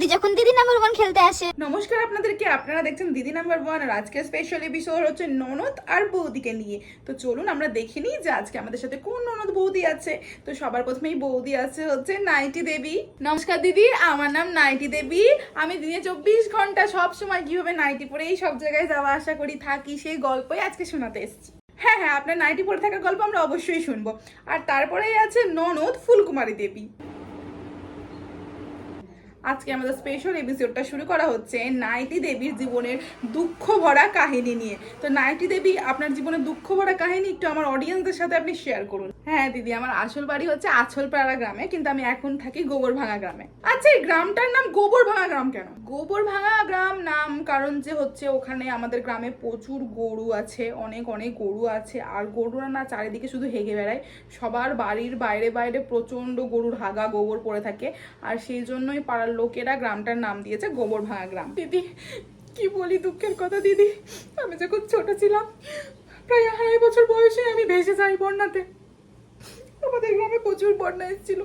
বৌদি যখন দিদি নাম্বার ওয়ান খেলতে আসে। নমস্কার আপনাদেরকে, আপনারা দেখছেন দিদি নাম্বার ওয়ান আর আজকে স্পেশাল এপিসোড হচ্ছে ননদ আর বৌদিকে নিয়ে। তো চলুন আমরা দেখে নিই যে আজকে আমাদের সাথে কোন ননদ বৌদি আছে। তো সবার প্রথমেই বৌদি আছে হচ্ছে নাইটি দেবী। নমস্কার দিদি, আমার নাম নাইটি দেবী। আমি দিনে চব্বিশ ঘণ্টা সব সময় কীভাবে নাইটি পরেই সব জায়গায় যাওয়া আসা করি, থাকি, সেই গল্পই আজকে শোনাতে এসেছি। হ্যাঁ হ্যাঁ আপনার নাইটি পরে থাকার গল্প আমরা অবশ্যই শুনব। আর তারপরেই আছে ননদ ফুলকুমারী দেবী। আজকে আমাদের স্পেশাল এপিসোডটা শুরু করা হচ্ছে নাইটি দেবীর জীবনের দুঃখ ভরা কাহিনী নিয়ে। তো নাইটি দেবী, আপনার জীবনের দুঃখ ভরা কাহিনী একটু আমার অডিয়েন্সদের সাথে আপনি শেয়ার করুন। হ্যাঁ দিদি, আমার আসল বাড়ি হচ্ছে আছলপাড়া গ্রামে, কিন্তু আমি এখন থাকি গোবর ভাঙা গ্রামে। আচ্ছা এই গ্রামটার নাম গোবর ভাঙা গ্রাম কেন? গোবর ভাঙা গ্রাম নাম কারণ যে হচ্ছে ওখানে আমাদের গ্রামে প্রচুর গরু আছে, অনেক অনেক গরু আছে, আর গরুরা না চারিদিকে শুধু হেগে বেড়ায়। সবার বাড়ির বাইরে বাইরে প্রচণ্ড গরুর হাগা গোবর পড়ে থাকে, আর সেই জন্যই পাড়ার লোকেরা গ্রামটার নাম দিয়েছে গোবর ভাঙা গ্রাম। দিদি, কি বলি দুঃখের কথা দিদি? আমি যখন ছোট ছিলাম, প্রায় আড়াই বছর বয়সে আমি ভেসে যাই বন্যাতে। আমাদের গ্রামে প্রচুর বন্যা এসেছিল।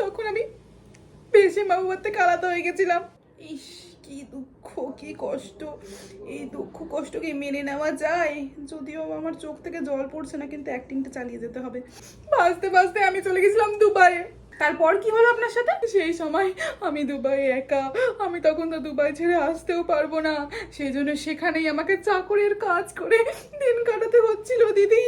তখন আমি ভেসে মা বাবার থেকে আলাদা হয়ে গেছিলাম। ইস, কি দুঃখ, কি কষ্ট। এই দুঃখ, কষ্টকে মেনে নেওয়া যায়। যদিও আমার চোখ থেকে জল পড়ছে না, কিন্তু অ্যাক্টিংটা চালিয়ে যেতে হবে। ভাসতে ভাসতে আমি চলে গেছিলাম দুবাইয়ে। তারপর কি হলো আপনার সাথে? সেই সময় আমি দুবাই একা। আমি তখন তো দুবাই ছেড়ে আসতেও পারব না। সেই জন্য সেখানেই আমাকে চাকরের কাজ করে দিন কাটাতে হচ্ছিল, দিদি।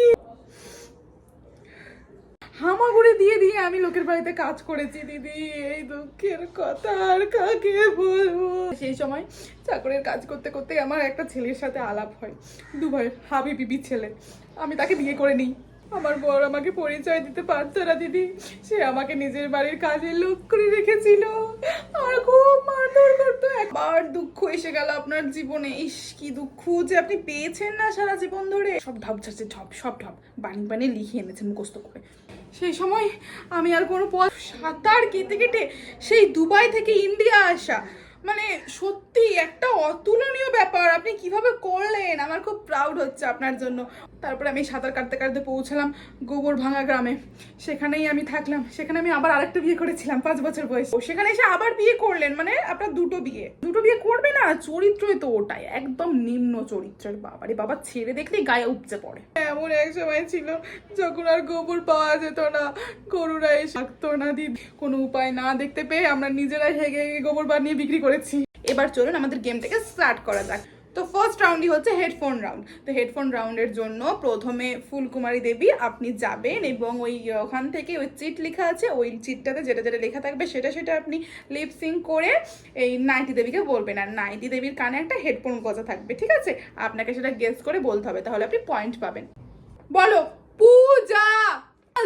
হামাগুড়ি দিয়ে দিয়ে আমি লোকের বাড়িতে কাজ করেছি, দিদি। এই দুঃখের কথা আর কাকে বলব? সেই সময় চাকরের কাজ করতে করতে আমার একটা ছেলের সাথে আলাপ হয় দুবাই হাবি বিবি ছেলে আমি তাকে বিয়ে করে নিই। আমার বর আমাকে পরিচয় দিতে পারতো না, দিদি। সে আমাকে নিজের বাড়ির কাজে লোক করে রেখেছিল। আর খুব মারধর করতো। একবার দুঃখ এসে গেল আপনার জীবনে। ইস, কি দুঃখ যে আপনি পেয়েছেন না সারা জীবন ধরে। সব ঢপ ছাড়ছে ঢপ সব ঢপ। বানি বানি লিখে এনেছেন মুখস্থ করে। সেই সময় আমি আর কোনো পথ সাঁতার কেটে কেটে সেই দুবাই থেকে ইন্ডিয়া আসা। মানে সত্যি একটা অতুলনীয় ব্যাপার। আপনি কীভাবে করলেন? আমার খুব প্রাউড হচ্ছে আপনার জন্য। তারপরে আমি সাঁতার কাটতে কাটতে পৌঁছালাম গোবর ভাঙা গ্রামে। সেখানেই আমি থাকলাম। সেখানে আমি আবার আরেকটা বিয়ে করেছিলাম পাঁচ বছর বয়স। সেখানে এসে আবার বিয়ে করলেন মানে আপনার দুটো বিয়ে। দুটো বিয়ে করবে না চরিত্রই তো ওটাই। একদম নিম্ন চরিত্রের বাবারে বাবা ছেড়ে দেখলেই গায়ে উপচে পড়ে। এমন এক সময় ছিল যখন আর গোবর পাওয়া যেত না গরুরা এসে থাকতো না দিদি। কোনো উপায় না দেখতে পেয়ে আমরা নিজেরাই হেগে গোবর বানিয়ে বিক্রি করেছি। এবার চলুন আমাদের গেমটাকে স্টার্ট করা যাক। তো ফার্স্ট রাউন্ডই হচ্ছে হেডফোন রাউন্ড তো হেডফোন রাউন্ডের জন্য প্রথমে ফুলকুমারী দেবী আপনি যাবেন এবং ওই ওখান থেকে ওই চিট লেখা আছে, ওই চিটটাতে যেটা যেটা লেখা থাকবে সেটা সেটা আপনি লিপসিং করে এই নাইটি দেবীকে বলবেন। আর নাইটি দেবীর কানে একটা হেডফোন গজা থাকবে, ঠিক আছে? আপনাকে সেটা গেস করে বলতে হবে, তাহলে আপনি পয়েন্ট পাবেন। বলো, পূজা!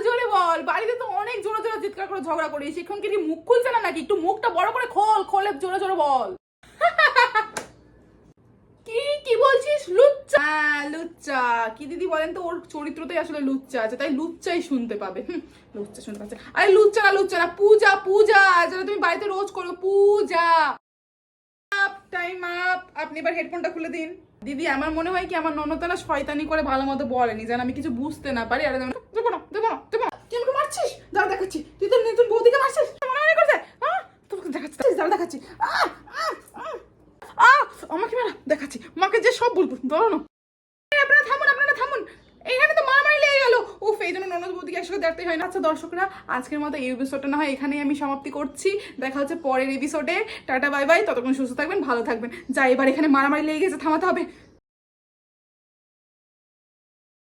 জোরে বল, বাড়িতে তো অনেক জোরে জোরে চিৎকার করে ঝগড়া করি সেখান কি মুখ খুলছে না নাকি? একটু মুখটা বড় করে খোল, খোলে জোরে জোরে বল। কি বলছিস? লুচ্চা। হ্যাঁ লুচ্চা। কি দিদি বলেন তো, ওর চরিত্রতেই আসলে লুচ্চা আছে, তাই লুচ্চাই শুনতে পাবে। লুচ্চা শুনতে পাচ্ছে। আরে লুচ্চা না লুচ্চা না, পূজা পূজা যেটা তুমি বাড়িতে রোজ করো, পূজা। আপ টাইম আপ আপনি এবার হেডফোনটা খুলে দিন। দিদি, আমার মনে হয় কি, আমার ননদা না শয়তানি করে ভালো মতো বলেনি, যেন আমি কিছু বুঝতে না পারি। আরে দেবো না দেবো না দেবো না। তুই আমাকে মারছিস? দাঁড়া দেখাচ্ছি। তুই তো নতুন বৌদিকে মারছিস? মনে মনে করছে হ্যাঁ? তোকে দেখাচ্ছি, দাঁড়া দেখাচ্ছি। আহ! আমাকে মারা, দেখাচ্ছি। মাকে যে সব বলব, ধরো না। আপনারা থামুন আপনারা থামুন। এখানে তো মারামারি লেগে গেল। উফ, এই জন্য ননদ বৌদিকে একসাথে দেখতে হয় না। আচ্ছা দর্শকরা, আজকের মতো এই এপিসোডটা না হয় এখানেই আমি সমাপ্তি করছি। দেখা হচ্ছে পরের এপিসোডে টাটা, বাই বাই। ততক্ষণ সুস্থ থাকবেন, ভালো থাকবেন। যা, এবার এখানে মারামারি লেগে গেছে, থামাতে হবে।